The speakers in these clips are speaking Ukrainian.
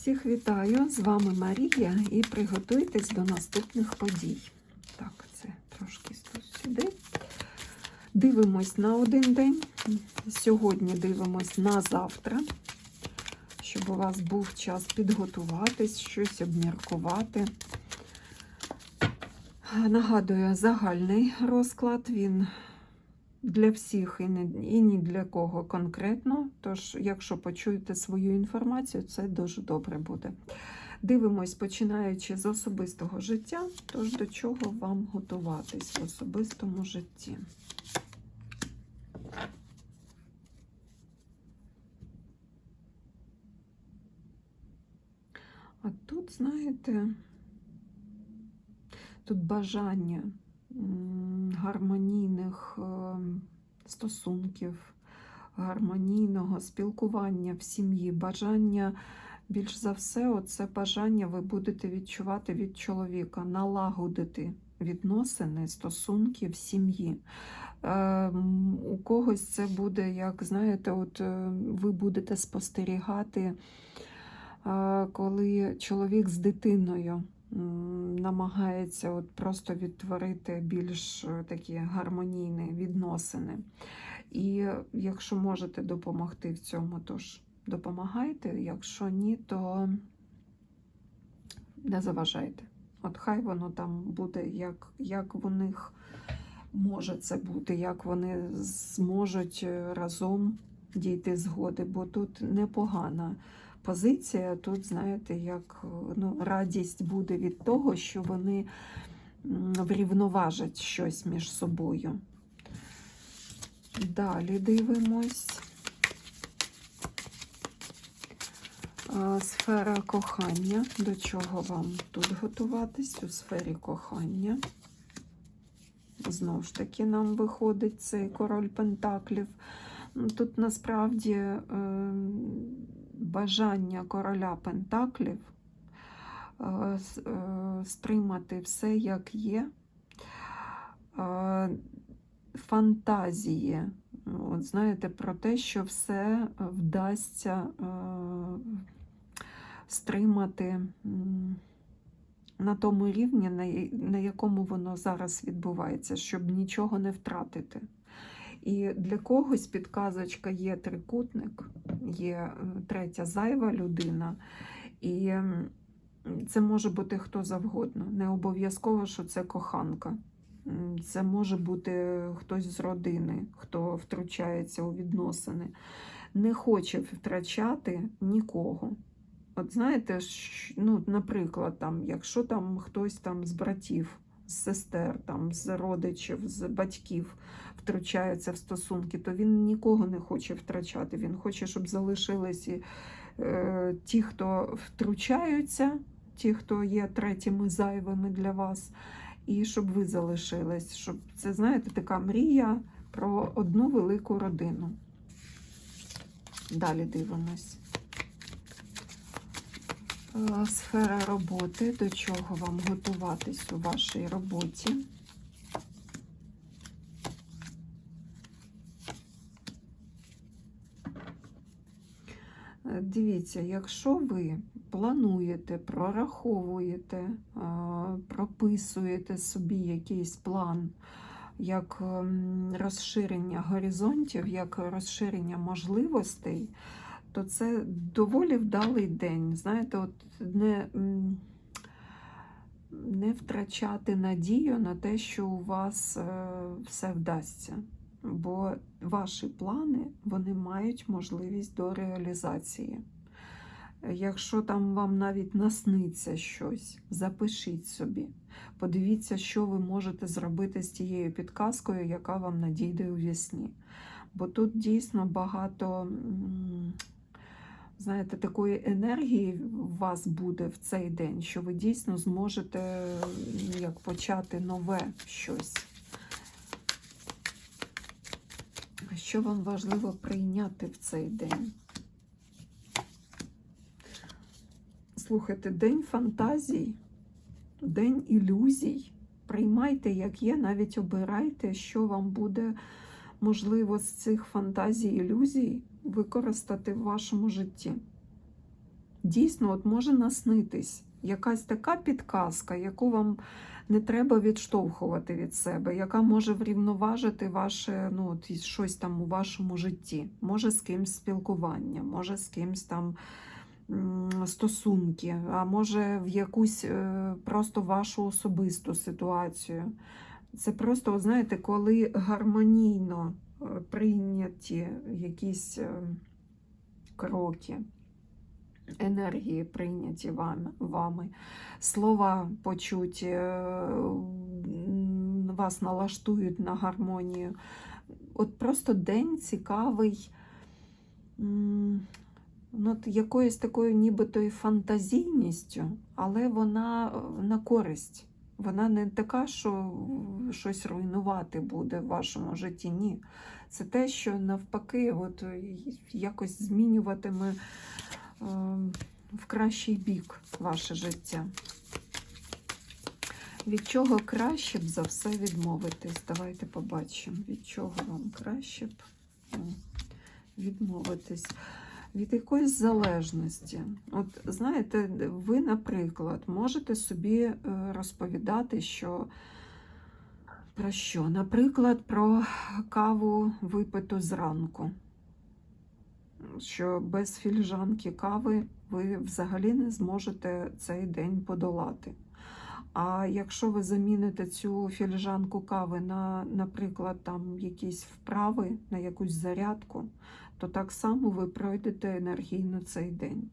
Всіх вітаю! З вами Марія і приготуйтесь до наступних подій. Так, це трошки сюди. Дивимось на один день. Сьогодні дивимось на завтра, щоб у вас був час підготуватись, щось обміркувати. Нагадую, загальний розклад він для всіх і не і ні для кого конкретно. Тож, якщо почуєте свою інформацію, це дуже добре буде. Дивимось, починаючи з особистого життя, тож до чого вам готуватись в особистому житті. А тут, знаєте, тут бажання гармонійних е, стосунків, гармонійного спілкування в сім'ї, бажання, більш за все, оце бажання ви будете відчувати від чоловіка, налагодити відносини, стосунки в сім'ї. Е, У когось це буде, як знаєте, от е, ви будете спостерігати, е, коли чоловік з дитиною намагається от просто відтворити більш е, такі гармонійні відносини. І якщо можете допомогти в цьому, то ж допомагайте. Якщо ні, то не заважайте. От хай воно там буде, як, як в них може це бути, як вони зможуть е, разом дійти згоди, бо тут непогана позиція. Тут, знаєте, як ну, радість буде від того, що вони врівноважать щось між собою. Далі дивимось. Сфера кохання. До чого вам тут готуватись у сфері кохання? Знову ж таки, нам виходить цей король Пентаклів. Тут насправді е, бажання короля Пентаклів е, е, стримати все, як є. Е, Фантазії, от знаєте, про те, що все вдасться стримати на тому рівні, на якому воно зараз відбувається, щоб нічого не втратити. І для когось підказочка є трикутник, є е, третя зайва людина, і це може бути хто завгодно. Не обов'язково, що це коханка. Це може бути хтось з родини, хто втручається у відносини. Не хоче втрачати нікого. От знаєте, ну, наприклад, там, якщо там хтось там з братів, сестер, там, з родичів, з батьків втручається в стосунки, то він нікого не хоче втрачати. Він хоче, щоб залишились і, е, ті, хто втручаються, ті, хто є третіми зайвими для вас, і щоб ви залишились. Щоб це, знаєте, така мрія про одну велику родину. Далі дивимось. Е, Сфера роботи, до чого вам готуватись у вашій роботі. Е, Дивіться, якщо ви плануєте, прораховуєте, е, прописуєте собі якийсь план, як розширення горизонтів, як розширення можливостей, то це доволі вдалий день. Знаєте, от не, не втрачати надію на те, що у вас е, все вдасться. Бо ваші плани вони мають можливість до реалізації. Якщо там вам навіть насниться щось, запишіть собі. Подивіться, що ви можете зробити з тією підказкою, яка вам надійде у вісні. Бо тут дійсно багато, знаєте, такої енергії у вас буде в цей день, що ви дійсно зможете як почати нове щось. А Що вам важливо прийняти в цей день? Слухайте, день фантазій, день ілюзій. Приймайте, як є, навіть обирайте, що вам буде можливо з цих фантазій, ілюзій використати в вашому житті. дійсно от може наснитись якась така підказка, яку вам не треба відштовхувати від себе, яка може врівноважити ваше ну, от, щось там у вашому житті. Може з кимсь спілкування, може з кимсь там стосунки, а може в якусь е, просто вашу особисту ситуацію. Це просто, знаєте, коли гармонійно е, прийняті якісь е, кроки, енергії прийняті вами, слова почуті, е, вас налаштують на гармонію. От просто день цікавий ну, от якоюсь такою нібито і фантазійністю, але вона на користь. Вона не така, що щось руйнувати буде в вашому житті. Ні. Це те, що навпаки, от, е, якось змінюватиме е, в кращий бік ваше життя. Від чого краще б за все відмовитись? Давайте побачимо, від чого вам краще б відмовитись. Від якоїсь залежності. От знаєте, ви, наприклад, можете собі е, розповідати, що про що? Наприклад, про каву випиту зранку. Що без фільжанки кави ви взагалі не зможете цей день подолати. А якщо ви заміните цю філіжанку кави на, наприклад, там якісь вправи, на якусь зарядку, то так само ви пройдете енергійно цей день.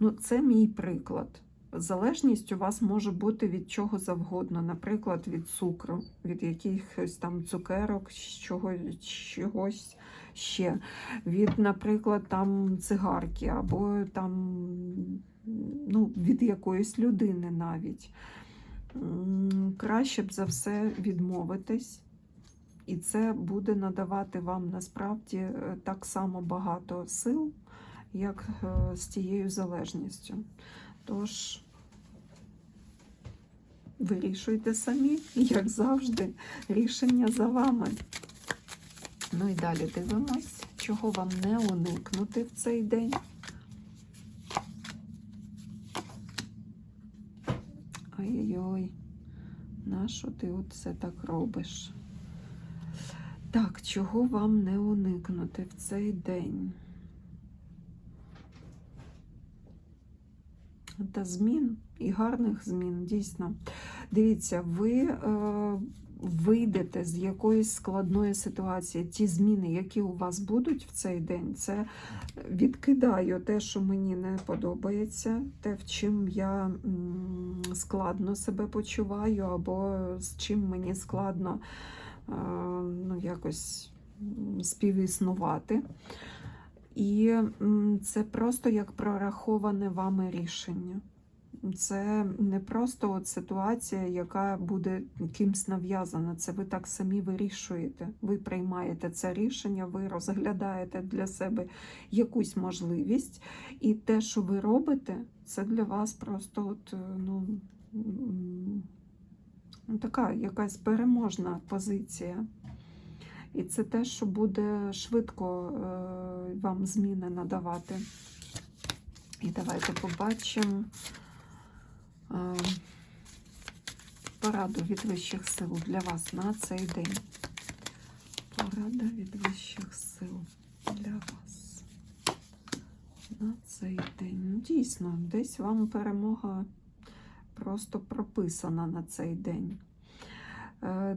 Ну, це мій приклад. Залежність у вас може бути від чого завгодно, наприклад, від цукру, від якихось там цукерок, чогось, чогось ще, від, наприклад, там цигарки, або там ну, від якоїсь людини навіть. Краще б за все відмовитись, і це буде надавати вам насправді е, так само багато сил, як е, з тією залежністю. Тож вирішуйте самі, як завжди, рішення за вами. Ну і далі дивимось, чого вам не уникнути в цей день. Ой-ой-ой, нащо ти от це так робиш? Так, чого вам не уникнути в цей день? Та змін і гарних змін, дійсно. Дивіться, ви е, вийдете з якоїсь складної ситуації. Ті зміни, які у вас будуть в цей день, це відкидаю те, що мені не подобається, те, в чим я складно себе почуваю, або з чим мені складно е, ну, якось співіснувати. І це просто як прораховане вами рішення. Це не просто от ситуація, яка буде кимсь нав'язана. Це ви так самі вирішуєте. Ви приймаєте це рішення, ви розглядаєте для себе якусь можливість, і те, що ви робите, це для вас просто от, е, ну, така якась переможна позиція. І це те, що буде швидко е, вам зміни надавати. І давайте побачимо пораду від вищих сил для вас на цей день. Порада від вищих сил для вас на цей день. Ну, дійсно, десь вам перемога просто прописана на цей день. Е,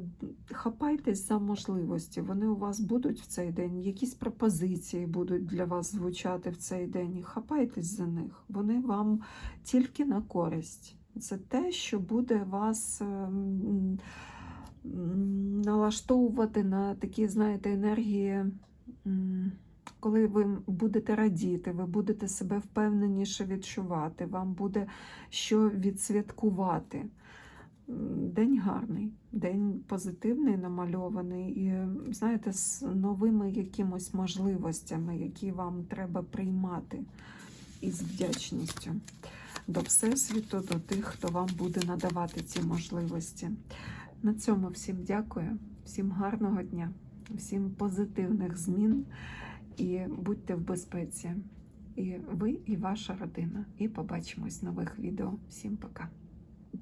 Хапайтесь за можливості, вони у вас будуть в цей день, якісь пропозиції будуть для вас звучати в цей день. Хапайтесь за них, вони вам тільки на користь. Це те, що буде вас ем, налаштовувати на такі, знаєте, енергії. Коли ви будете радіти, ви будете себе впевненіше відчувати, вам буде що відсвяткувати. День гарний, день позитивний, намальований, і знаєте, з новими якимось можливостями, які вам треба приймати із вдячністю до Всесвіту, до тих, хто вам буде надавати ці можливості. На цьому всім дякую, всім гарного дня, всім позитивних змін і будьте в безпеці. і ви, і ваша родина. І побачимось в нових відео. Всім пока!